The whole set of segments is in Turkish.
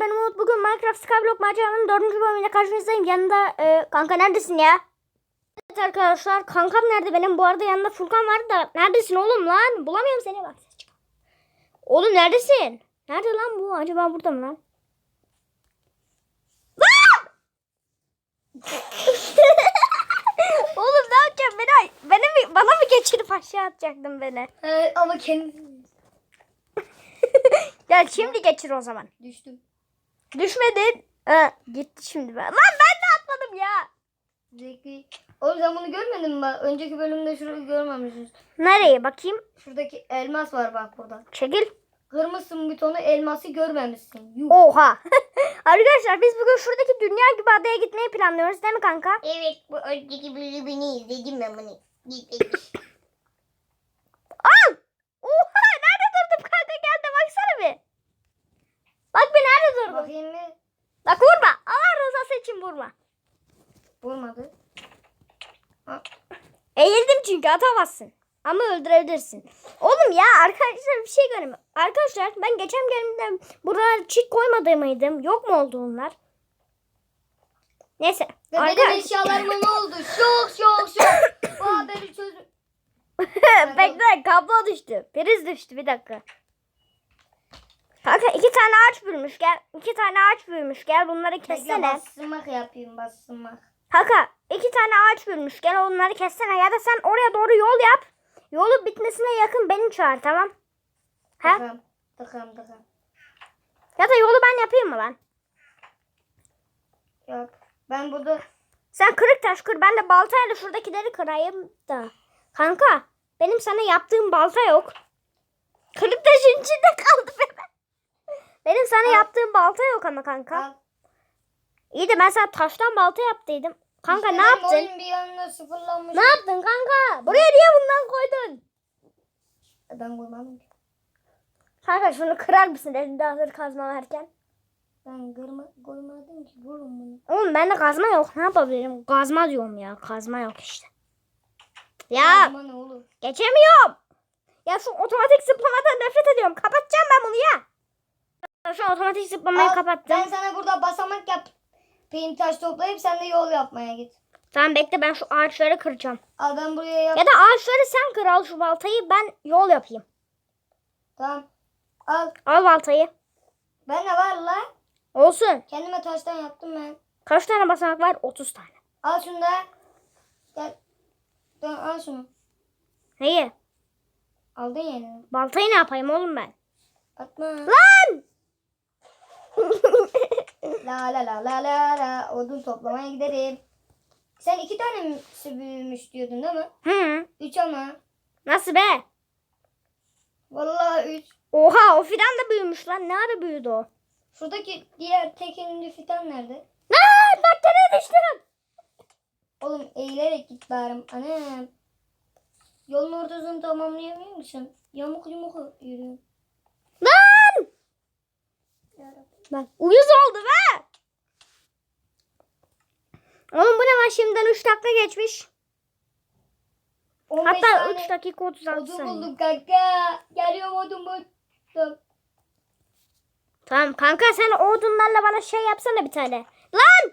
ben Umut. Bugün Minecraft Skyblock maceramın dördüncü bölümüyle karşınızdayım. Yanında e, kanka neredesin ya? Evet arkadaşlar kankam nerede benim? Bu arada yanında Furkan vardı da neredesin oğlum lan? Bulamıyorum seni bak. Oğlum neredesin? Nerede lan bu? Acaba burada mı lan? Oğlum ne yapacaksın? Beni, beni mi, bana mı geçirip aşağı atacaktın beni? Evet ama kendim Gel şimdi geçir o zaman. düştüm. Düşmedin. Ha, gitti şimdi ben. Lan ben de atladım ya. Zeki. Oğlum sen bunu görmedin mi? Bak, Önceki bölümde şurayı görmemişsiniz. Nereye bakayım? Şuradaki elmas var bak burada. Çekil. Kırmışsın butonu elması görmemişsin. Yuh. Oha. Arkadaşlar biz bugün şuradaki dünya gibi adaya gitmeyi planlıyoruz değil mi kanka? Evet bu önceki bölümünü izledim ben bunu. Al. Oha nerede durdum kanka gel de baksana bir. Bak bir nerede durdum. Bakayım bir. Bak vurma. Allah rızası için vurma. Vurmadı. Eğildim çünkü atamazsın. Ama öldürebilirsin. Oğlum ya arkadaşlar bir şey göremiyorum. Arkadaşlar ben geçen bölümde buralara çit koymadı mıydım? Yok mu oldu onlar? Neyse. Ve benim ne oldu? Şok şok şok. Bu haberi çözüm. Bekle kablo düştü. Priz düştü bir dakika. Kanka iki tane ağaç büyümüş gel. iki tane ağaç büyümüş gel bunları Bekle kessene. bastırmak yapayım bastırmak. Kanka iki tane ağaç büyümüş gel onları kessene ya da sen oraya doğru yol yap. Yolu bitmesine yakın beni çağır tamam. Ha? Tıkam tıkam tıkam. Ya da yolu ben yapayım mı lan? Yok. Ben burada Sen kırık taş kır ben de baltayla şuradakileri kırayım da. Kanka benim sana yaptığım balta yok. Kırık taşın içinde kaldı benim. Benim sana Al. yaptığım balta yok ama kanka. al. İyi de ben sana taştan balta yaptıydım. Kanka İşte ne yaptın? oyun bir yanına sıfırlanmış. Ne yaptın kanka? Buraya niye bundan koydun? Ben koymadım ki. Kanka şunu kırar mısın elinde hazır kazma varken? Ben kırma, koymadım ki. Vurun bunu. Oğlum bende kazma yok. Ne yapabilirim? Kazma diyorum ya. Kazma yok işte. Ya Kazma ne olur? geçemiyorum. Ya şu otomatik zıplamadan nefret ediyorum. Kapatacağım ben bunu ya. Şu otomatik zıplamayı Al, kapattım. Ben sana burada basamak yap. Peyn taş toplayıp sen de yol yapmaya git. Tamam bekle ben şu ağaçları kıracağım. Al ben buraya yap. Ya da ağaçları sen kır al şu baltayı ben yol yapayım. Tamam. Al. Al baltayı. Ben de var la. Olsun. Kendime taştan yaptım ben. Kaç tane basamak var? 30 tane. Al şunu da. Gel. Dön, al şunu. Neyi? Aldın yerini. Baltayı ne yapayım oğlum ben? Atma. Lan! La la la la la la. Odun toplamaya giderim. Sen iki tane mi büyümüş diyordun değil mi? Hı. Üç ama. Nasıl be? Vallahi üç. Oha o fidan da büyümüş lan. Ne ara büyüdü o? Şuradaki diğer tekinli fidan nerede? Lan bak nereye düştüm? Oğlum eğilerek git bari. Anam. Yolun ortasını tamamlayamıyor musun? Yamuk yumuk yürüyorsun. Lan! Yarabbim. Bak uyuz oldu be. Oğlum bu ne var şimdiden 3 dakika geçmiş. 15 Hatta tane 3 dakika 36 odun saniye. buldum kanka. Geliyorum odun buldum. Tamam kanka sen o odunlarla bana şey yapsana bir tane. Lan!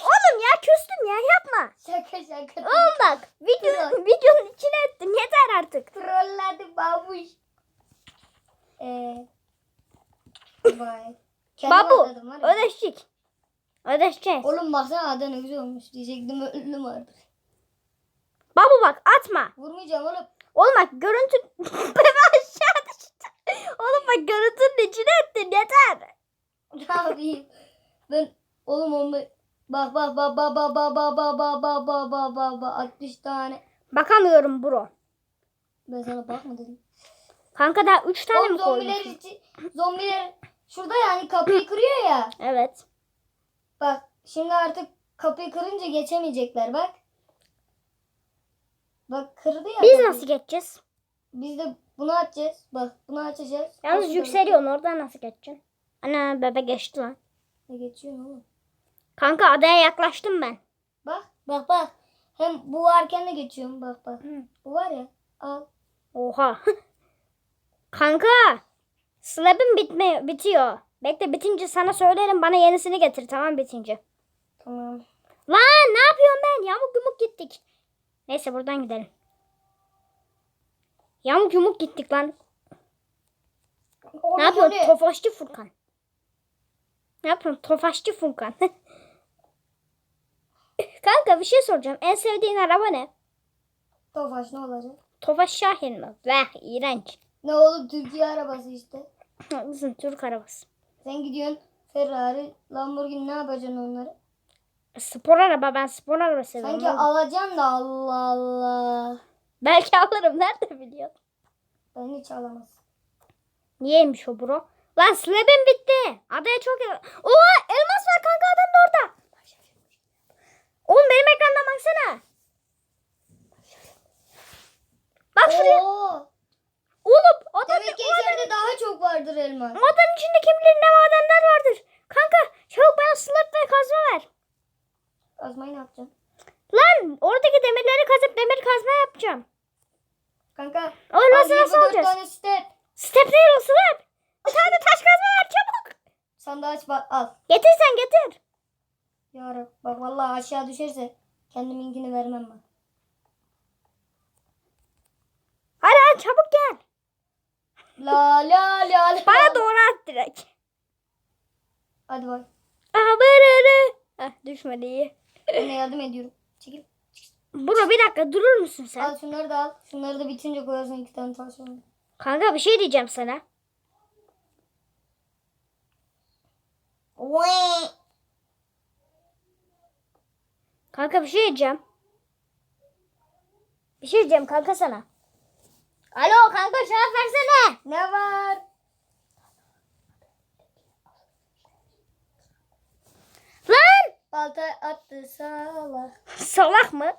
Oğlum ya küstüm ya yapma. Şaka şaka. Oğlum bak video, videonun içine ettin yeter artık. Trolladı babuş. Eee. Bye. Kendim Babu atladım ya. ödeşecek. Ödeşeceğiz. Oğlum baksana adı ne güzel olmuş diyecektim öldüm artık. Babu bak atma. Vurmayacağım oğlum. Oğlum bak görüntü... Bebe aşağı düştü. Oğlum bak görüntünün içine ettin yeter. Yapayım? Ben oğlum onu bak bak bak bak bak bak bak bak bak bak bak bak bak bak 60 tane. Bakamıyorum bro. Ben sana bakma dedim. Kanka daha 3 tane Oğlum mi zombiler koymuşsun? için zombiler şurada yani kapıyı kırıyor ya. Evet. Bak şimdi artık kapıyı kırınca geçemeyecekler bak. Bak kırdı ya. Biz kapıyı. nasıl geçeceğiz? Biz de bunu açacağız. Bak bunu açacağız. Yalnız Nasıl yükseliyorsun oradan nasıl geçeceksin? Ana bebe geçti lan. Ne geçiyor oğlum? Kanka adaya yaklaştım ben. Bak bak bak. Hem bu varken de geçiyorum bak bak. Hı. Bu var ya. Al. Oha. Kanka. Slab'im bitme bitiyor. Bekle bitince sana söylerim bana yenisini getir tamam bitince. Tamam. Lan ne yapıyorum ben? Yamuk yumuk gittik. Neyse buradan gidelim. Yamuk yumuk gittik lan. Ne yapıyorsun? ne? Tofaşçı Furkan. Ne yapıyorsun? Tofaşçı Furkan. Kanka bir şey soracağım. En sevdiğin araba ne? Tofaş ne olacak? Tofaş Şahin mi? Vah iğrenç. Ne oğlum Türkiye arabası işte. Haklısın Türk arabası. Sen gidiyorsun Ferrari, Lamborghini ne yapacaksın onları? Spor araba ben spor araba seviyorum. Sanki alacaksın da Allah Allah. Belki alırım. Nerede biliyorsun? Ben hiç alamaz. Niyeymiş o bro? Lan slabim bitti. Adaya çok yakın. Oha elmas var kanka adam da orada. Oğlum benim ekrandan baksana. Bak şuraya. Oo. Oğlum adanın, Demek ki içeride daha çok vardır elma. o adanın içinde kim bilir ne madenler vardır. Kanka çabuk bana slab ve kazma ver. Kazmayı ne yapacaksın? Lan oradaki demirleri kazıp demir kazma yapacağım. Kanka. O elması al nasıl 24 alacağız? tane step. Step değil o slab. Bir tane taş kazma ver çabuk. Sandığı aç bak al. Getir sen getir. Ya Rab, bak vallahi aşağı düşerse kendiminkini vermem ben. Hadi hadi çabuk gel. La la la la. Bana doğru at direkt. Hadi bak. Aha böyle. Heh, düşmedi iyi. De yardım ediyorum. Çekil. Bro bir dakika durur musun sen? Al şunları da al. Şunları da bitince koyarsın iki tane taş onu. Kanka bir şey diyeceğim sana. Kanka bir şey diyeceğim. Bir şey diyeceğim kanka sana. Alo kanka cevap versene. Ne var? Lan. Balta attı salak. Salak mı?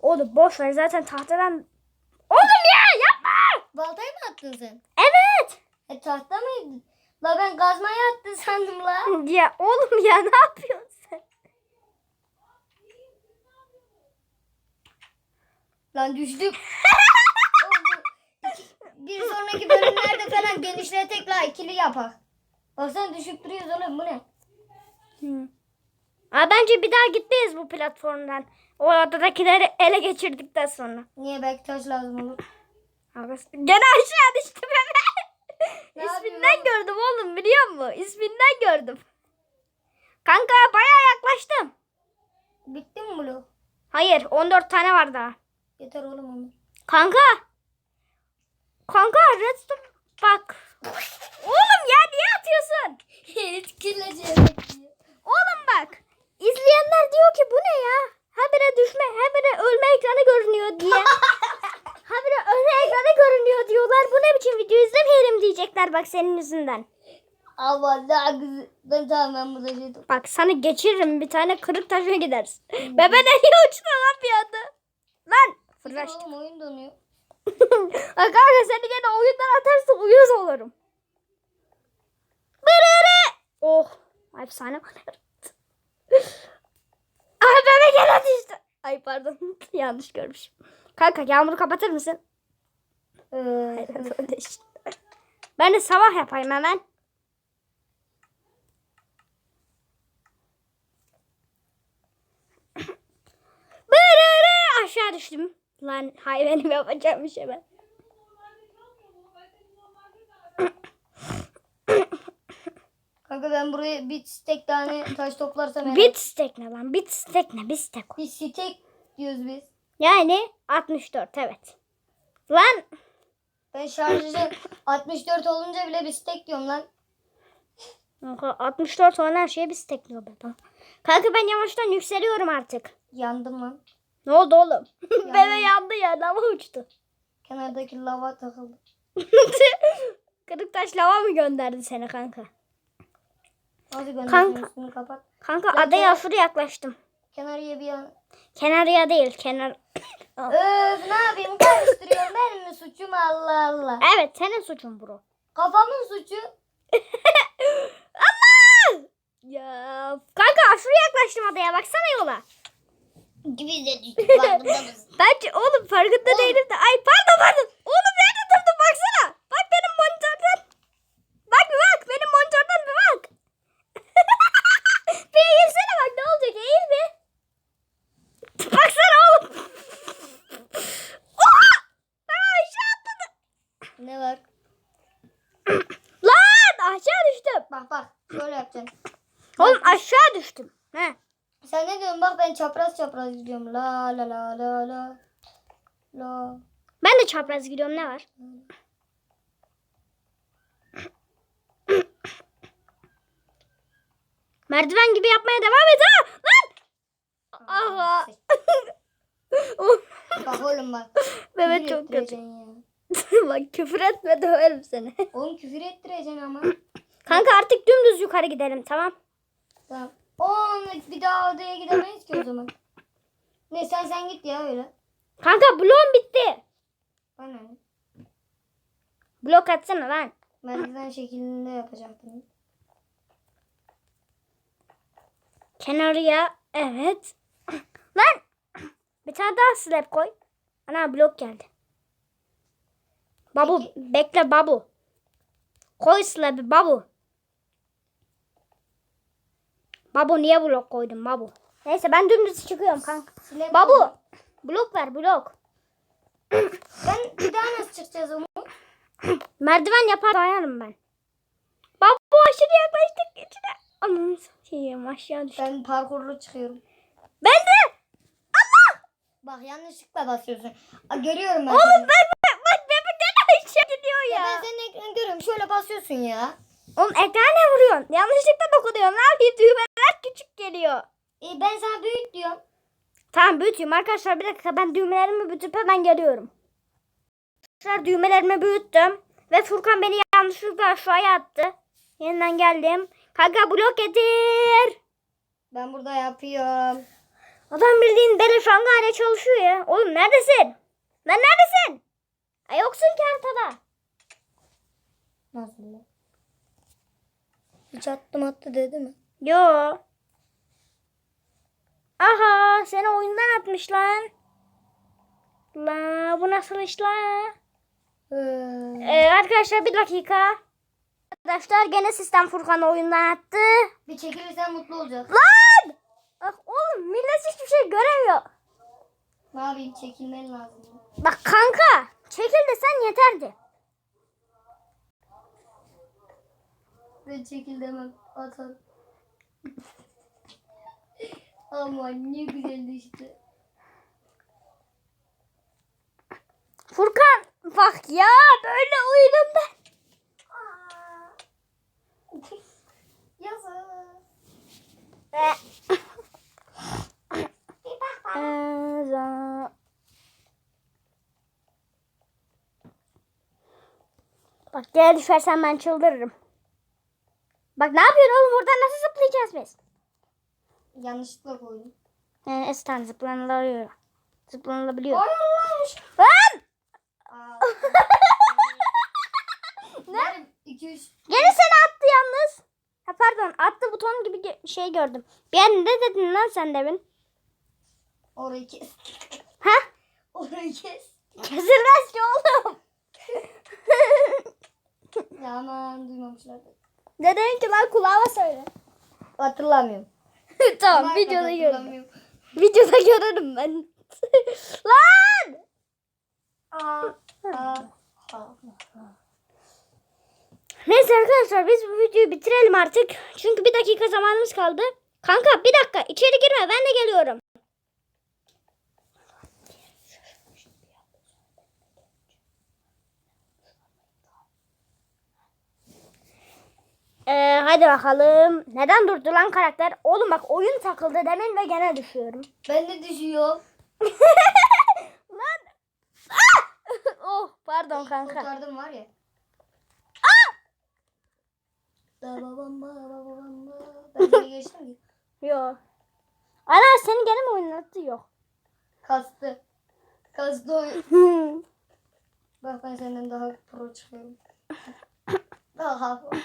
Oğlum boş ver zaten tahtadan. Oğlum ya yapma. Baltayı mı attın sen? Evet. E tahta mıydı? La ben kazmayı attı sandım la. Ya oğlum ya ne yapıyorsun sen? Lan düştük. Bir sonraki bölümlerde falan genişletek la ikili yapak. Baksana düşüp duruyoruz oğlum bu ne? Aa, bence bir daha gitmeyiz bu platformdan. O adadakileri ele geçirdikten sonra. Niye belki taş lazım olur. Gene aşağı düştüm hemen. İsminden gördüm oğlum biliyor musun? İsminden gördüm. Kanka bayağı yaklaştım. Bitti mi bu? Hayır 14 tane var daha. Yeter oğlum onu. Kanka. Kanka redstone bak. Oğlum ya niye atıyorsun? Hiç kirleceğim. Oğlum bak. İzleyenler diyor ki bu ne ya? Habire düşme, habire ölme ekranı görünüyor diye. habire ölme ekranı görünüyor diyorlar. Bu ne biçim video izlemeyelim diyecekler bak senin yüzünden. Allah daha güzel. Ben tamam ben burada şey Bak sana geçiririm bir tane kırık taşa gidersin. Bebe nereye uçtu lan bir anda? Lan fırlaştı. Oğlum oyun donuyor. Kanka seni gene oyundan atarsın uyuz olurum. Bırırı. Oh. Efsane. Ay bebe gene düştü. Ay pardon yanlış görmüşüm. Kanka yağmuru kapatır mısın? Ben de sabah yapayım hemen. Bırırı. Aşağı düştüm. Lan hay benim yapacağım bir şey ben. kanka ben buraya bir stek tane taş toplarsam herhalde. Bit stack ne lan? Bit stack ne? Bit stack. Bir stek diyoruz biz. Yani 64 evet. Lan Ben şarjı 64 olunca bile bir stek diyorum lan. kanka 64 olan her şeye bir stack diyor be. Kanka ben yavaştan yükseliyorum artık. Yandım lan. Ne oldu oğlum? Yandım. Bebe yandı ya lava uçtu. Kenardaki lava takıldı. Kırık taş lava mı gönderdi seni kanka? Hadi Kanka. kapat. Kanka Ben adaya aşırı yaklaştım. Kenarıya bir yan. Kenarıya değil kenar. Öf ne yapayım karıştırıyorum benim mi suçum Allah Allah. Evet senin suçun bro. Kafamın suçu. Allah! Ya kanka aşırı yaklaştım adaya baksana yola. Biz de düştük farkında mısın? Bence oğlum farkında değilim de. Ay pardon pardon. Oğlum nerede durdun baksana. Bak benim monitörden. Bak bir bak benim monitörden bir Şöyle yapacaksın. Oğlum aşağı düştüm. He. Sen ne diyorsun? Ben çapraz gidiyorum. La la la la la. La. Ben de çapraz gidiyorum ne var? Merdiven gibi yapmaya devam et ha. Lan. Aha. Bak oğlum bak. Mehmet çok kötü. Bak küfür etme döverim seni. Oğlum küfür ettireceksin ama. Kanka artık dümdüz yukarı gidelim tamam. Tamam. Oğlum bir daha odaya gidemeyiz ki o zaman. Ne sen sen git ya öyle. Kanka bloğum bitti. Bana ne? Blok atsana lan. Merdiven şeklinde yapacaktım. Kenarıya evet. Lan. Bir tane daha slab koy. Ana blok geldi. Babu Peki. bekle babu. Koy slab'i babu. Babu niye blok koydun babu? Neyse ben dümdüz çıkıyorum kanka. Slab Babu blok ver blok. Ben bir daha nasıl çıkacağız Umut? Merdiven yapar dayanırım ben. Babu aşırı yaklaştık içine. Ananı satayım aşağı düştüm. Ben parkurlu çıkıyorum. Ben de. Allah. Bak yanlışlıkla basıyorsun. Aa, görüyorum ben Oğlum seni. ben bak bak bebek gene aşağı gidiyor Ya ya. ben senin ekranı görüyorum. Şöyle basıyorsun ya. Oğlum ekrana vuruyorsun. Yanlışlıkla dokunuyorum. Ne yapayım? Düğmeler küçük geliyor. E, ben sana büyüt diyorum. Tamam büyüteyim arkadaşlar. Bir dakika ben düğmelerimi büyütüp hemen geliyorum. Arkadaşlar düğmelerimi büyüttüm. Ve Furkan beni yanlışlıkla aşağıya attı. Yeniden geldim. Kanka blok getir. Ben burada yapıyorum. Adam bildiğin beleş hangare çalışıyor ya. Oğlum neredesin? Lan neredesin? Ay yoksun ki haritada. Nasıl? Hiç attım attı dedi mi? Yo. Aha seni oyundan atmış lan. La bu nasıl iş la? Ee, Ee, arkadaşlar bir dakika. Arkadaşlar gene sistem Furkan'ı oyundan attı. bir çekilirsen mutlu olacağız. Lan! Bak oğlum millet hiçbir şey göremiyor. Ne yapayım çekilmen lazım. Bak kanka çekil desen yeterdi. Ben çekil demem. Atar. Ama ne güzeldi işte. Furkan bak ya böyle uyudum ben. Yazık. Eza- Bak gel düşersen ben çıldırırım. Bak ne yapıyorsun oğlum oradan nasıl zıplayacağız biz? Yanlışlıkla koydum. Ee, Estan zıplanılıyor. Zıplanılabiliyor. Hayırlanmış. Lan! Ne? 2 3 Gene seni attı yalnız. Ha pardon attı buton gibi şey gördüm. Bir an ne dedin lan sen demin? Orayı kes. Ha? Orayı kes. Kesilmez ki oğlum. Ya aman duymamışlardır. ne dedin ki lan kulağıma söyle. Hatırlamıyorum. tamam Ama videoda görürüm. Videoda görürüm ben. lan! Aa, aa, aa. Neyse arkadaşlar biz bu videoyu bitirelim artık. Çünkü bir dakika zamanımız kaldı. Kanka bir dakika içeri girme ben de geliyorum. Ee, hadi bakalım. Neden durdu lan karakter? Oğlum bak oyun takıldı demin ve gene düşüyorum. Ben de düşüyor. Lan! Ah! oh pardon kanka. Kurtardım var ya. Ba. Ben seni geçtim mi? Yo. Ana seni gene mi oynattı? Yok. Kastı. Kastı. Bak ben senden daha pro çıkıyorum. Daha pro.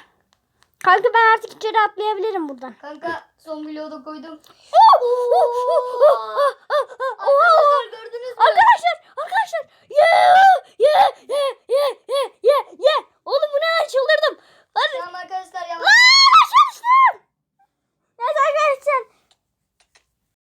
Kanka ben artık içeri atlayabilirim buradan. Kanka son bloğu da koydum. Oh! Oh! Oh! Arkadaşlar gördünüz mü? Arkadaşlar arkadaşlar. Ye ye ye ye ye ye. Oğlum bu ne lan çıldırdım. Hadi. Tamam arkadaşlar yavaş. Aa, çalıştım. Evet arkadaşlar.